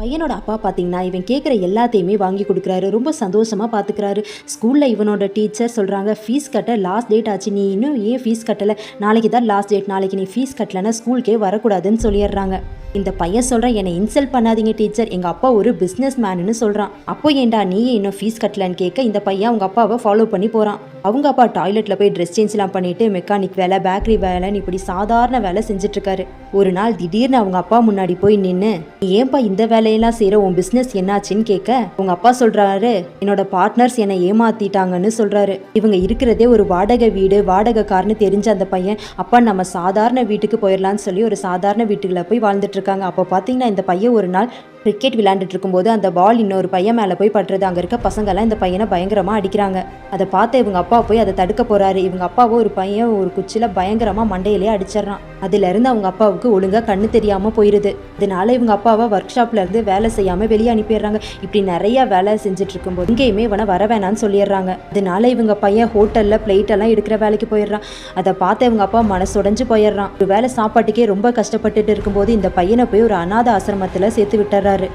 பையனோட அப்பா பார்த்தீங்கன்னா இவன் கேட்குற எல்லாத்தையுமே வாங்கி கொடுக்குறாரு. ரொம்ப சந்தோஷமாக பார்த்துக்கிறாரு ஸ்கூலில் இவனோட டீச்சர் சொல்கிறாங்க ஃபீஸ் கட்ட லாஸ்ட் டேட் ஆச்சு. நீ இன்னும் ஏன் ஃபீஸ் கட்டலை? நாளைக்கு தான் லாஸ்ட் டேட் நாளைக்கு நீ ஃபீஸ் கட்டலைன்னா ஸ்கூலுக்கே வரக்கூடாதுன்னு சொல்லிடுறாங்க. இந்த பையன் சொல்கிறான் என்னை இன்சல்ட் பண்ணாதீங்க டீச்சர் எங்கள் அப்பா ஒரு பிஸ்னஸ் மேனுன்னு சொல்கிறான் அப்போ ஏன்டா நீ இன்னும் ஃபீஸ் கட்டலன்னு கேட்க இந்த பையன் அவங்க அப்பாவை ஃபாலோ பண்ணி போகிறான் அவங்க அப்பா டாய்லெட்டில் போய் ட்ரெஸ் சேஞ்ச்லாம் பண்ணிட்டு மெக்கானிக் வேலை பேக்கரி வேலைன்னு இப்படி சாதாரண வேலை செஞ்சிட்ருக்காரு. ஒரு நாள் திடீர்னு அவங்க அப்பா முன்னாடி போய் நின்று நீ ஏன்பா இந்த வேலையெல்லாம் செய்கிற உன் பிஸ்னஸ் என்னாச்சுன்னு கேட்க உங்கள் அப்பா சொல்கிறாரு என்னோட பார்ட்னர்ஸ் என்னை ஏமாத்திட்டாங்கன்னு சொல்கிறாரு இவங்க இருக்கிறதே ஒரு வாடகை வீடு வாடகை கார்னு தெரிஞ்ச அந்த பையன் அப்பா நம்ம சாதாரண வீட்டுக்கு போயிடலான்னு சொல்லி ஒரு சாதாரண வீட்டுக்குள்ள போய் வாழ்ந்துட்டு இருக்காங்க. அப்போ பார்த்தீங்கன்னா இந்த பையன் ஒரு நாள் கிரிக்கெட் விளையாண்டுட்டு இருக்கும்போது அந்த பால் இன்னொரு பையன் மேலே போய் பட்டுறது. அங்கே இருக்க பசங்கள்லாம் இந்த பையனை பயங்கரமாக அடிக்கிறாங்க. அதை பார்த்து இவங்க அப்பா போய் அதை தடுக்க போகிறாரு இவங்க அப்பாவோ ஒரு பையன் ஒரு குச்சியில் பயங்கரமாக மண்டையிலே அடிச்சிடுறான். அதுலேருந்து அவங்க அப்பாவுக்கு ஒழுங்காக கண்ணு தெரியாமல் போயிடுது அதனால இவங்க அப்பாவை ஒர்க் ஷாப்லேருந்து வேலை செய்யாமல் வெளியே அனுப்பிடுறாங்க. இப்படி நிறைய வேலை செஞ்சுட்டு இருக்கும்போது இங்கேயுமே இவனை வர வேணாம்னு சொல்லிடுறாங்க. அதனால இவங்க பையன் ஹோட்டலில் பிளேட்டெல்லாம் எடுக்கிற வேலைக்கு போயிடுறான். அதை பார்த்து இவங்க அப்பா மனசுடைஞ்சு போயிடுறான். ஒரு வேலை சாப்பாட்டுக்கே ரொம்ப கஷ்டப்பட்டுட்டு இருக்கும்போது இந்த பையனை போய் ஒரு அனாதை ஆசிரமத்தில் சேர்த்து விட்டுறாரு. சொல்கிறாரு